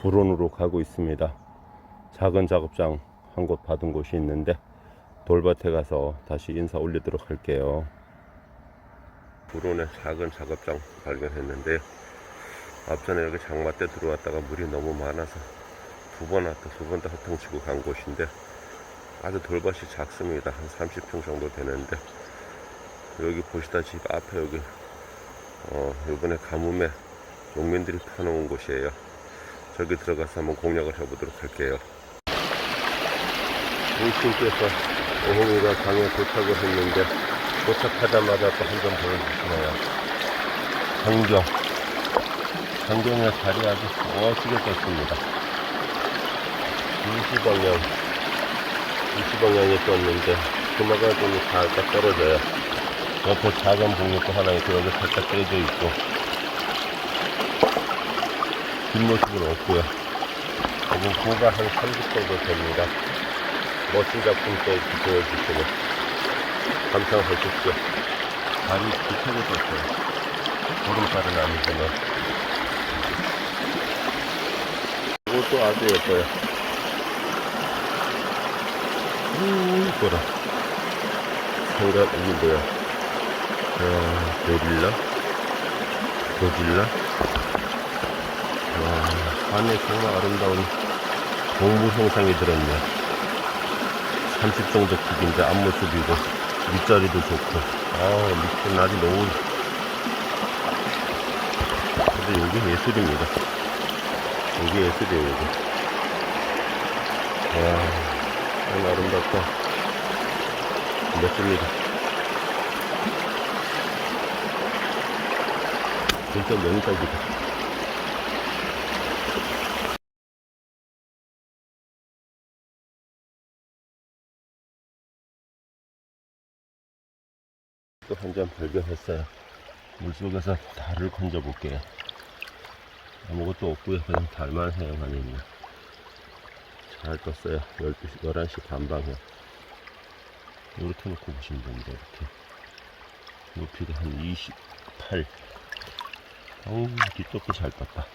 불온으로 가고 있습니다. 작은 작업장 한 곳 받은 곳이 있는데 돌밭에 가서 다시 인사 올리도록 할게요. 불온의 작은 작업장 발견했는데요. 앞전에 여기 장마 때 들어왔다가 물이 너무 많아서 두 번 왔다 두 번 다 허탕치고 간 곳인데 아주 돌밭이 작습니다. 한 30평 정도 되는데 여기 보시다시피 앞에 여기 어, 이번에 가뭄에 농민들이 파놓은 곳이에요. 저기 들어가서 한번 공략을 해보도록 할게요. 공신께서 오홍이가 강에 도착을 했는데 도착하자마자 또 한 점 보여주시네요. 강경. 강경의 자리 아주 멋지게 떴습니다. 20방향, 20방향에 떴는데 그마가 좀 살짝 떨어져요. 옆에 작은 봉잎도 하나 있고 여기 살짝 깨져 있고 뒷모습은 없고요. 지금 고가 한 30 정도 됩니다. 멋진 작품 또 보여주시고 감상하십시오. 발이 뒤쪽에 떴어요. 보름달은 아니지만 이것도 아주 예뻐요. 음, 이거라. 생각, 이게 뭐야. 아, 고릴라? 고질라? 와, 안에 정말 아름다운 동물 형상이 들었네. 30 정도 크기인데 앞모습이고 밑자리도 좋고. 아 밑에 날이 너무. 근데 여기 예술입니다. 여기 예술이에요 여기. 와 너무 아름답다. 멋집니다. 진짜 명작이다 또 한 점 발견했어요. 물속에서 달을 건져 볼게요. 아무것도 없고요. 그냥 달만 사용하고 있네. 잘 떴어요. 12시, 11시 반방에. 이렇게 놓고 보시면 됩니다. 이렇게. 높이가 한 28. 어우, 뒤쪽도 잘 떴다.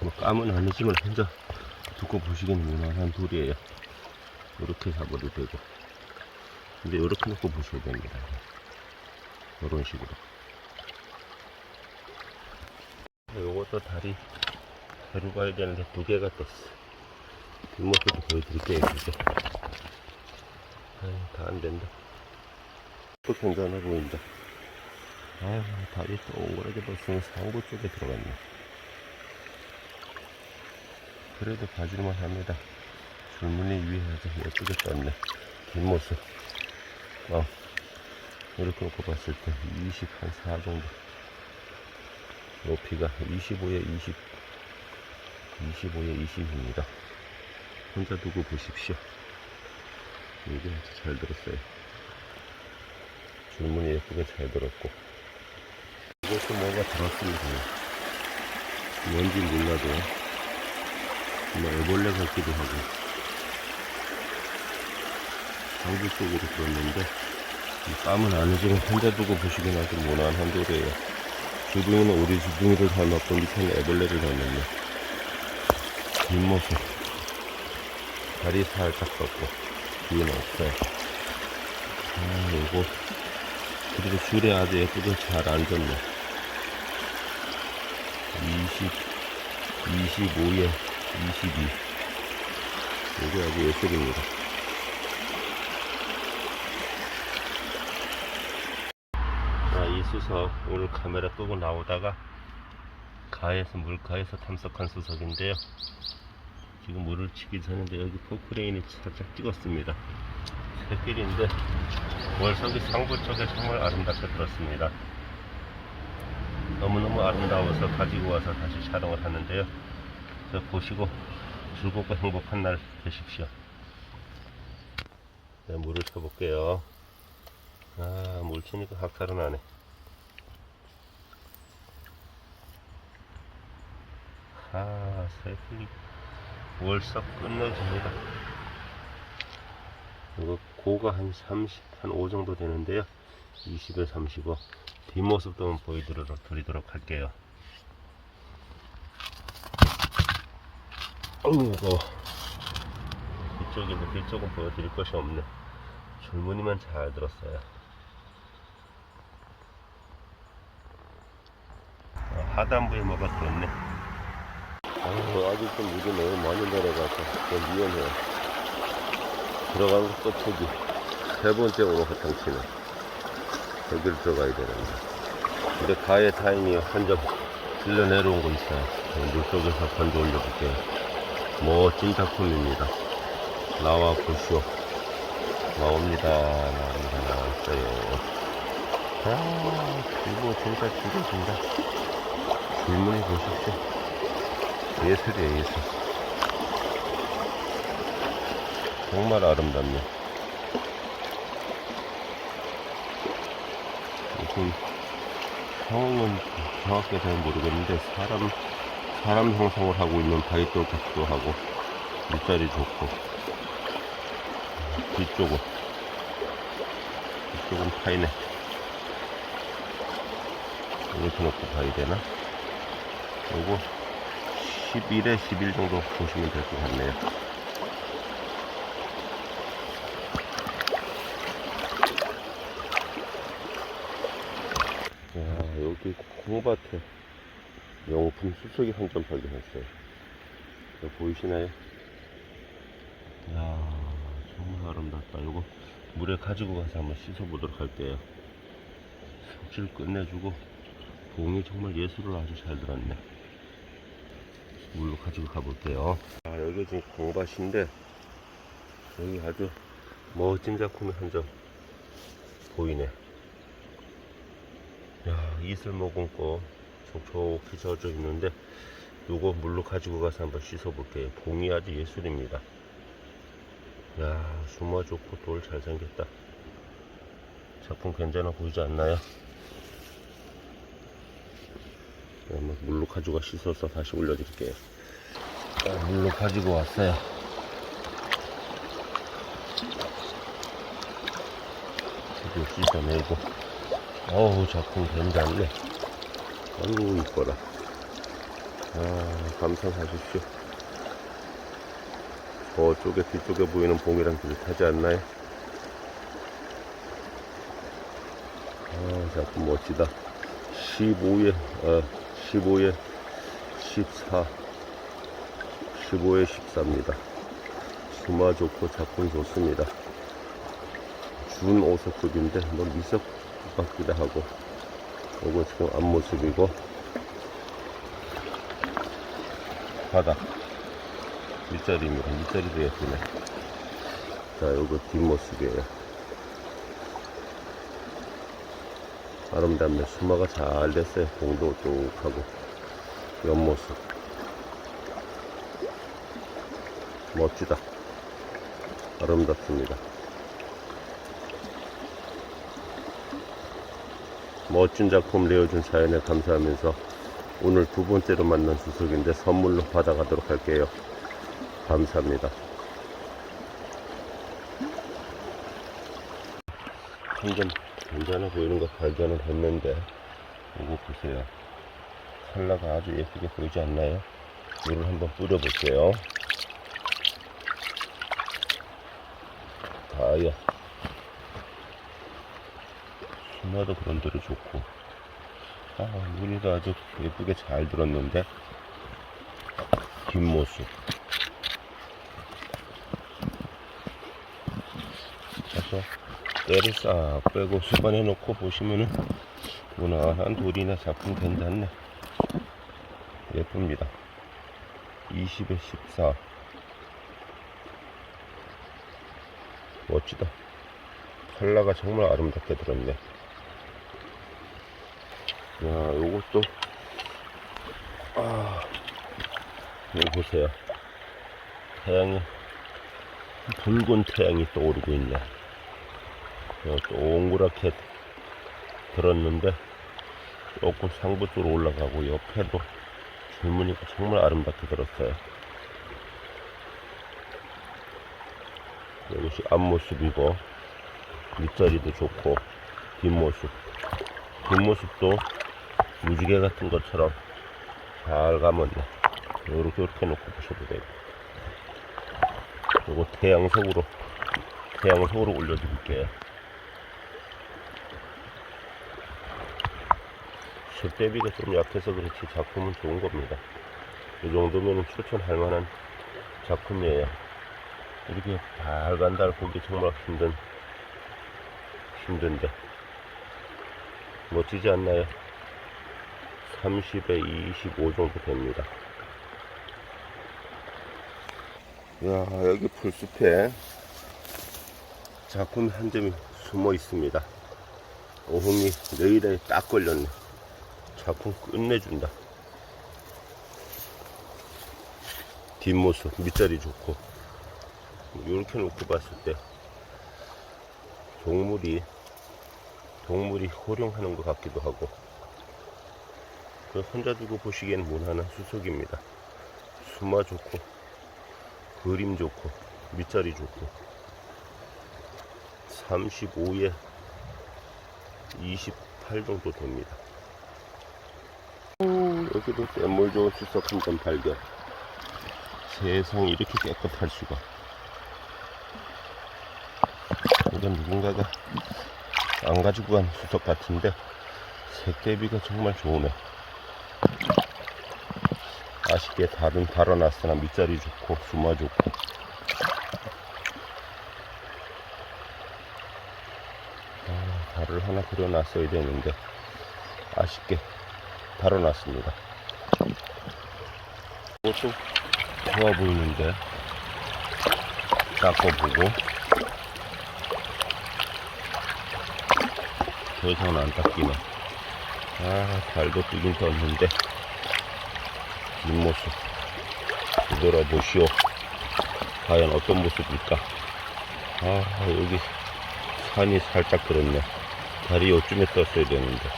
뭐 까은 아니지만 혼자 두고 보시기는 무난한 돌이에요. 이렇게 잡아도 되고. 근데 이렇게 놓고 보셔야 됩니다. 이런 식으로. 요것도 다리 배로 가야 되는데 두 개가 떴어. 뒷모습도 보여드릴게요, 이제. 다안 된다. 또 괜찮아 보인다. 아유, 다리 동그랗게 떴으면 상부 쪽에 들어갔네. 그래도 봐줄만 합니다. 줄무늬 위에 아주 예쁘게 떴네. 뒷모습. 어, 이렇게 놓고 봤을 때 20, 한4 정도. 높이가 25에 20, 25에 20입니다. 혼자 두고 보십시오. 이게 아주 잘 들었어요. 줄무늬 예쁘게 잘 들었고. 이것도 뭐가 들었습니다. 뭔지 몰라도, 뭐 애벌레 같기도 하고. 상부 쪽으로 들었는데 땀은 아니지만 혼자 두고 보시긴 아주 무난한 돌이에요. 주둥이는 우리 주둥이를 닮았고 밑에는 애벌레를 닮았네. 뒷모습. 다리 살짝 떴고. 뒤에는 없어요. 아 요거. 그리고 줄에 아주 예쁘게 잘 앉았네. 20 25에 22 요게 아주 예술입니다 자, 이 수석 오늘 카메라 끄고 나오다가 가에서 물가에서 탐색한 수석인데요. 지금 물을 치기 전인데 여기 포크레인이 살짝 찍었습니다. 새길인데 월석이 상부 쪽에 정말 아름답게 들었습니다. 너무너무 아름다워서 가지고 와서 다시 촬영을 하는데요. 저 보시고 즐겁고 행복한 날 되십시오. 네, 물을 쳐볼게요. 아, 물 치니까 학살은 나네. 아, 새끼 월석 끝내줍니다. 이거 고가 한 30, 한 5 정도 되는데요. 20에 35. 뒷모습도 한번 보여드리도록 드리도록 할게요. 어우 뒤쪽인데 뒤쪽은 보여드릴 것이 없네 줄무늬만 잘 들었어요 아, 하단부에 뭐가 들었네 아유 아직 좀 물이 너무 많이 내려가서 좀 위험해요. 들어간 것도 포기. 세 번째 오로 화탕치네. 여기를 들어가야 되는데. 근데 가의 타임이 한점 흘러 내려온 거 있어요. 물 속에서 건져 올려볼게요. 멋진 작품입니다. 나와 보시오. 나옵니다. 나옵니다. 나왔어요. 아 이거 진짜 죽여준다. 질문이 보십시오 예술이에요 예술. 정말 아름답네. 무슨 형은 정확히 잘 모르겠는데 사람 사람 형성을 하고 있는 바위돌 같기도 하고 물자리 좋고 뒤쪽은 뒤쪽은 파이네. 이렇게 놓고 봐야 되나? 요거 11에 11 정도 보시면 될 것 같네요. 야 여기 콩밭에 명품 수석이 한점 발견했어요. 보이시나요? 야 정말 아름답다. 이거 물에 가지고 가서 한번 씻어보도록 할게요. 색질 끝내주고 봉이 정말 예술을 아주 잘 들었네 물로 가지고 가볼게요. 아 여기 지금 콩밭인데 여기 아주 멋진 작품이 한 점 보이네. 야 이슬 거 촉촉히 젖어 있는데 요거 물로 가지고 가서 한번 씻어 볼게요. 봉이 아주 예술입니다. 야 수마 좋고 돌 잘생겼다. 작품 괜찮아 보이지 않나요? 네, 한번 물로 가지고 씻어서 다시 올려드릴게요. 자, 물로 가지고 왔어요. 드디어 씻어내고. 어우 작품 괜찮네. 아이고 이뻐라. 아 감상하십시오. 저쪽에 뒤쪽에 보이는 봉이랑 비슷하지 않나요? 아 작품 멋지다. 15에 어, 15에 14 15에 14입니다. 수마 좋고 작품 좋습니다. 준 오석급인데 뭐 미석 같기도 하고 요거 지금 앞모습이고. 바닥. 밑자리입니다. 밑자리도 예쁘네. 자 요거 뒷모습이에요 아름답네. 수마가 잘 됐어요. 공도 쭉 하고. 옆모습. 멋지다. 아름답습니다. 멋진 작품 내어준 사연에 감사하면서 오늘 두 번째로 만난 수석인데 선물로 받아가도록 할게요. 감사합니다. 한점 괜찮아 보이는 거 발견을 했는데 이거 보세요. 컬러가 아주 예쁘게 보이지 않나요? 물을 한번 뿌려볼게요. 다이아 수마도 그런 대로 좋고 아 무늬도 아주 예쁘게 잘 들었는데 뒷모습 그래서 때를 싹 빼고 수반해 놓고 보시면은 무난한 돌이나 작품 괜찮네. 예쁩니다. 20에 14 멋지다. 컬러가 정말 아름답게 들었네. 야, 요것도, 아, 여기 보세요. 태양이, 붉은 태양이 떠오르고 있네. 어, 동그랗게 들었는데, 조금 상부 쪽으로 올라가고, 옆에도 줄무늬가 정말 아름답게 들었어요. 이것이 앞모습이고, 밑자리도 좋고, 뒷모습. 뒷모습도 무지개 같은 것처럼 잘 감았네. 이렇게 이렇게 놓고 보셔도 되고. 요거 태양석으로 태양석으로 올려드릴게요. 실대비가 좀 약해서 그렇지 작품은 좋은 겁니다. 이 정도면 추천할 만한 작품이에요. 이렇게 달간달 보기 정말 힘든 힘든데 멋지지 않나요? 30에 25 정도 됩니다. 야 여기 풀숲에 작품 한 점이 숨어 있습니다. 오홍이 레이더에 딱 걸렸네. 작품 끝내준다. 뒷모습 밑자리 좋고 이렇게 놓고 봤을 때 동물이 동물이 호령하는 것 같기도 하고 그 혼자 두고 보시기엔 무난한 수석입니다. 수마 좋고 그림 좋고 밑자리 좋고 35에 28 정도 됩니다. 오, 여기도 샘물 좋은 수석 한 점 발견. 세상 이렇게 깨끗할 수가. 이건 누군가가 안 가지고 간 수석 같은데 색대비가 정말 좋으네. 아쉽게 달은 달아놨으나 밑자리 좋고 수마 좋고 아, 달을 하나 그려놨어야 되는데 아쉽게 달아놨습니다. 이것도 좋아 보이는데. 닦고 보고. 더 이상은 안 닦이네. 아 달도 뜨긴 떴는데. 뒷모습. 뒤돌아보시오. 과연 어떤 모습일까? 아 여기 산이 살짝 그렇네. 다리 요쯤에 떴어야 되는데.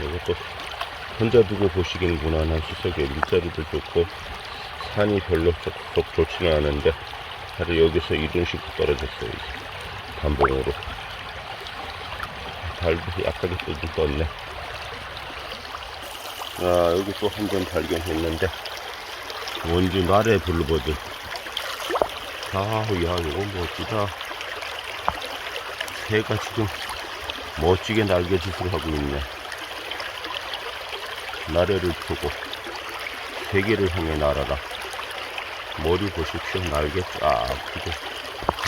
이것도 혼자 두고 보시기엔 무난한 수석에 밑자리도 좋고 산이 별로 썩, 썩 좋지는 않은데 다리 여기서 이동식으로 떨어졌어요 단봉으로 달도 약하게 뜨긴 떴네 아, 여기 또 한 점 발견했는데, 원주 나래 블루버드. 아, 야, 이거 멋지다. 새가 지금 멋지게 날개 짓을 하고 있네. 나래를 펴고, 세계를 향해 날아라. 머리 보십시오. 날개 쫙 펴고,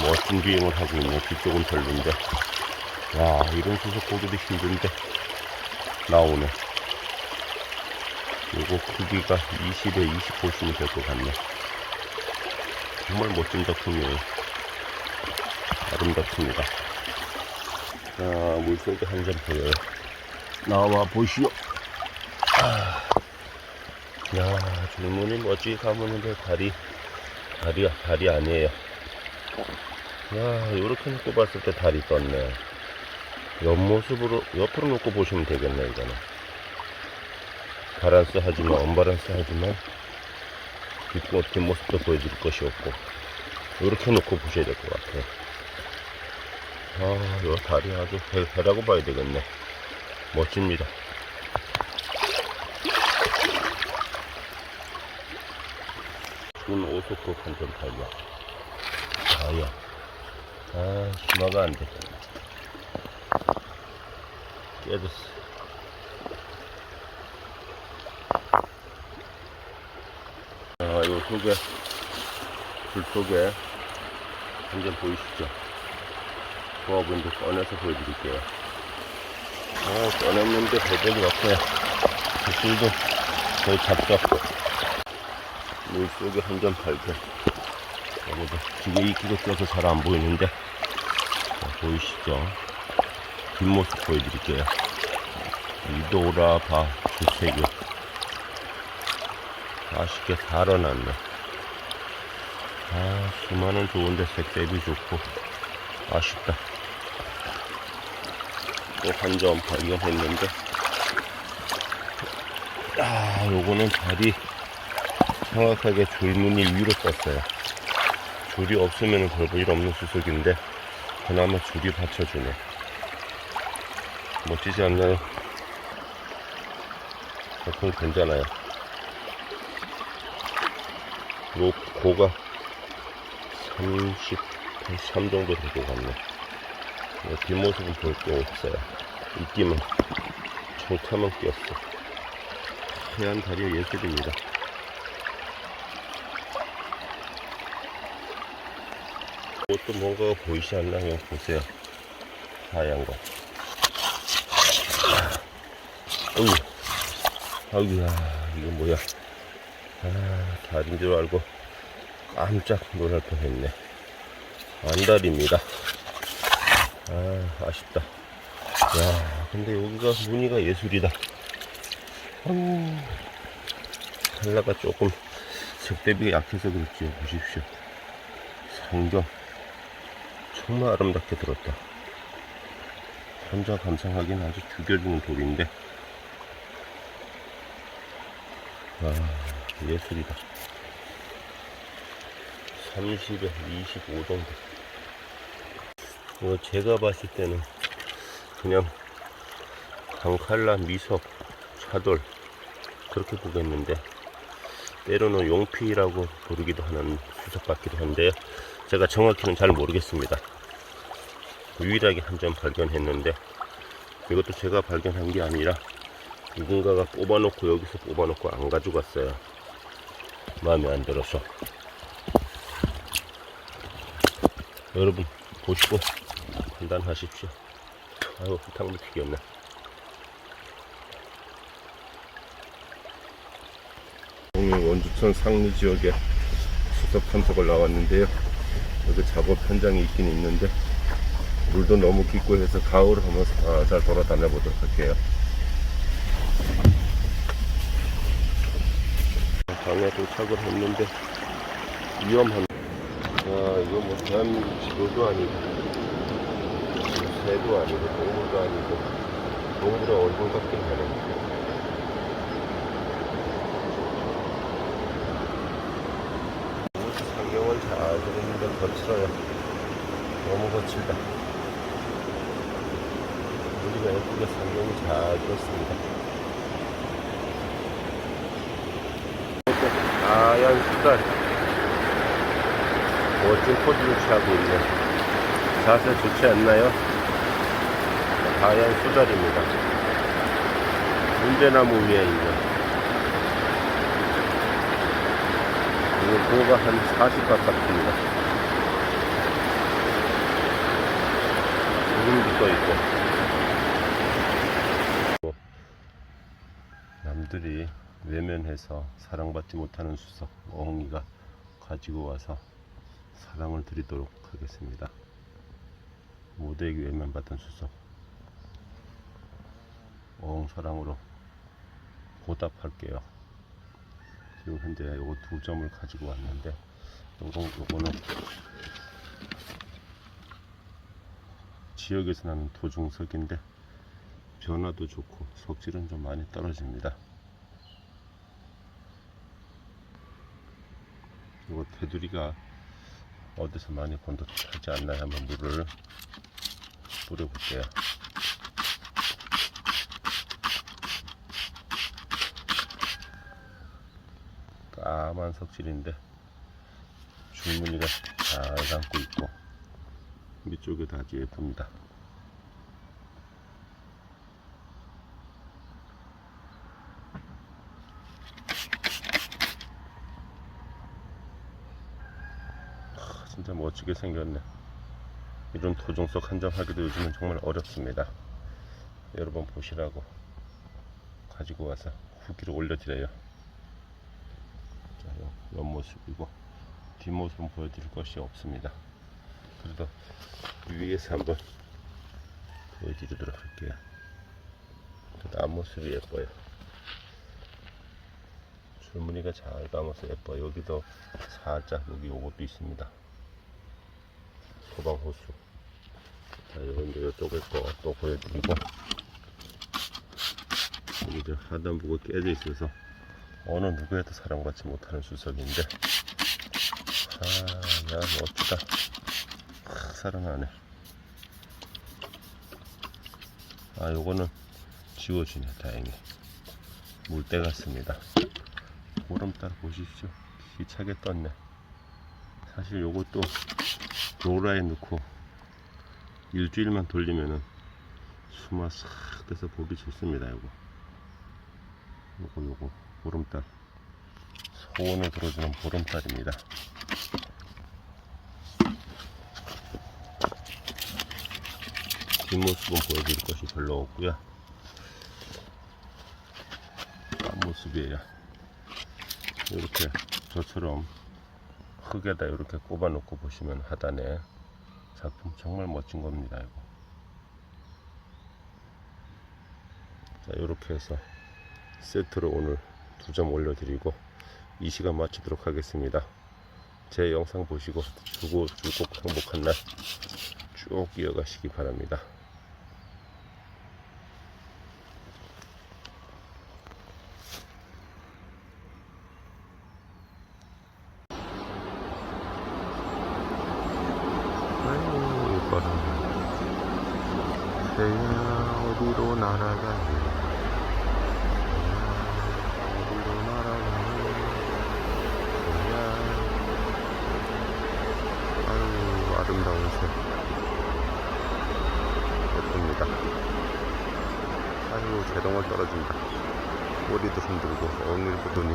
멋진 비행을 하고 있네. 뒤쪽은 별론데. 야, 이런 수석 보기도 힘든데, 나오네. 요거 크기가 20에 20 보시면 될 것 같네. 정말 멋진 작품이에요. 아름답습니다. 자, 물속에 한점 보여요. 나와 보시오. 아, 야, 줄무늬 멋지게 감았는데 다리, 다리, 다리 아니에요. 야, 이렇게 놓고 봤을 때 다리 떴네. 옆모습으로, 옆으로 놓고 보시면 되겠네, 이거는. 바란스 하지만 언바란스 하지만 뒷모 뒷모습도 보여줄 것이 없고 이렇게 놓고 보셔야 될 것 같아요. 아, 요 다리 아주 배, 배라고 봐야 되겠네. 멋집니다. 준 오소코 한점 팔려. 아야. 아, 심화가 안 돼. 깨졌어. 아, 요 속에, 불 속에 한점 보이시죠? 조합원도 꺼내서 보여드릴게요. 아, 꺼냈는데 배들이 없어요. 물도 거의 잡잡고. 물 속에 한점 발견. 여기도 기계 익히고 껴서 잘 안 보이는데, 자, 보이시죠? 뒷모습 보여드릴게요. 이도라바 주색이 아쉽게 달아났네. 아, 수많은 좋은데 색대비 좋고, 아쉽다. 또 한 점 발견했는데, 아, 요거는 다리 정확하게 줄무늬 위로 떴어요. 줄이 없으면 별볼일 없는 수석인데, 그나마 줄이 받쳐주네. 멋지지 않나요? 작품 괜찮아요. 요 고가 30, 3 정도 될 것 같네. 요 뒷모습은 볼 게 없어요. 입김은 총타만 끼었어. 하얀 다리 예술입니다. 이것도 뭔가가 보이지 않나 요? 보세요. 하얀 거. 어우, 아우야, 이거 뭐야. 아, 다리인 줄 알고 깜짝 놀랄 뻔 했네. 안달입니다. 아, 아쉽다. 야, 근데 여기가 무늬가 예술이다. 아우, 칼라가 조금 색대비가 약해서 그렇지. 보십시오. 상경. 정말 아름답게 들었다. 혼자 감상하기는 아주 죽여주는 돌인데, 아, 예술이다. 30에 25 정도. 이거 제가 봤을 때는 그냥 강칼라 미석 차돌 그렇게 보겠는데 때로는 용피라고 부르기도 하는 수석 같기도 한데요. 제가 정확히는 잘 모르겠습니다. 유일하게 한 점 발견했는데 이것도 제가 발견한 게 아니라 누군가가 뽑아놓고 여기서 뽑아놓고 안 가져갔어요. 마음에 안 들어서. 여러분 보시고 판단하십시오. 아유 후탕도 튀겼네. 원주천 상리 지역에 수석 탐색을 나왔는데요. 여기 작업 현장이 있긴 있는데 물도 너무 깊고 해서 가을을 한번 살살 돌아다녀 보도록 할게요. 방에 도착을 했는데 위험한 아 이거 뭐 대한민국 지도도 아니고 새도 아니고 동물도 아니고 동물의 얼굴 같긴 하네. 옷 상경을 잘 그리는 데 거칠어요. 너무 거칠다 우리가 예쁘게 상경을 잘 그렸습니다. 하얀 수달 멋진 포즈를 취하고 있네. 자세 좋지 않나요? 하얀 수달입니다. 문대나무 위에 있는 이거 고가 한 40 가깝습니다. 구름도 떠있고 남들이 외면해서 사랑받지 못하는 수석 어흥이가 가지고 와서 사랑을 드리도록 하겠습니다. 모두에게 외면받은 수석 어흥 사랑으로 보답할게요. 지금 현재 요거 두 점을 가지고 왔는데 요거, 요거는 지역에서 나는 도중석인데 변화도 좋고 석질은 좀 많이 떨어집니다. 이거 테두리가 어디서 많이 번득하지 않나 한번 물을 뿌려볼게요. 까만 석질인데 줄무늬가 잘 감고 있고 밑쪽에도 아주 예쁩니다. 진짜 멋지게 생겼네. 이런 토종석 한정하기도 요즘은 정말 어렵습니다. 여러분 보시라고 가지고 와서 후기를 올려드려요. 자, 요, 옆모습이고 뒷모습은 보여드릴 것이 없습니다. 그래도 위에서 한번 보여드리도록 할게요. 앞모습이 예뻐요. 줄무늬가 잘 감아서 예뻐. 여기도 살짝 여기 요것도 있습니다. 소방 호수. 자, 이건 이쪽에 거또 보여드리고. 이제 하단부가 깨져 있어서 어느 누구에도 사랑받지 못하는 수석인데. 아, 야, 멋지다. 크, 사랑하네. 아, 요거는 지워지네, 다행히. 물때 같습니다. 보름달 보십시오. 희차게 떴네. 사실 요것도 로라에 넣고 일주일만 돌리면은 수마 싹 돼서 보기 좋습니다. 요거 요거 요거 보름달 소원을 들어주는 보름달입니다. 뒷모습은 보여드릴 것이 별로 없고요. 앞모습이에요. 이렇게 저처럼 흙에다 이렇게 꼽아 놓고 보시면 하단에 작품 정말 멋진 겁니다. 이거. 자, 이렇게 해서 세트로 오늘 두 점 올려드리고 이 시간 마치도록 하겠습니다. 제 영상 보시고 주고 줄꼭 행복한 날 쭉 이어가시기 바랍니다. 아이고 이뻐라 새야 어디로 날아가니 새야 어디로 날아가니 새야 아유 아름다운 새 예쁩니다 아유 재롱을 떨어진다 꼬리도 흔들고 엉일 보더니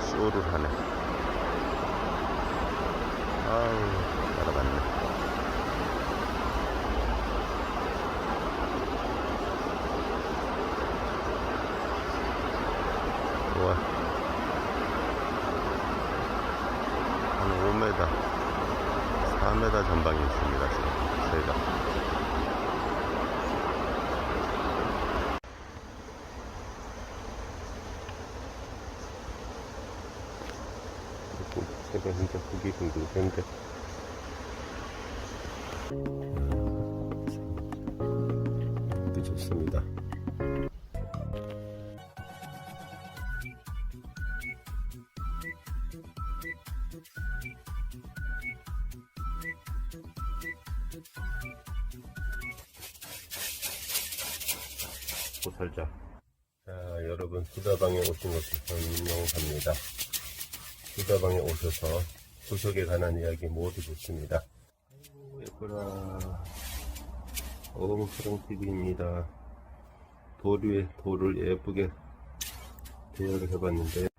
쇼를 하네 아우 날아갔네 우와 한 5m 4m 전방에 있습니다 지금 새가 새가 진짜 보기 힘들겠는데 보기 좋습니다. 보살자 자 여러분 수다방에 오신 것을 환영합니다 수다방에 오셔서 소석에 관한 이야기 모두 듣습니다. 아이고 예뻐라 어묵사랑TV입니다. 도류에 돌을 예쁘게 대여를 해봤는데요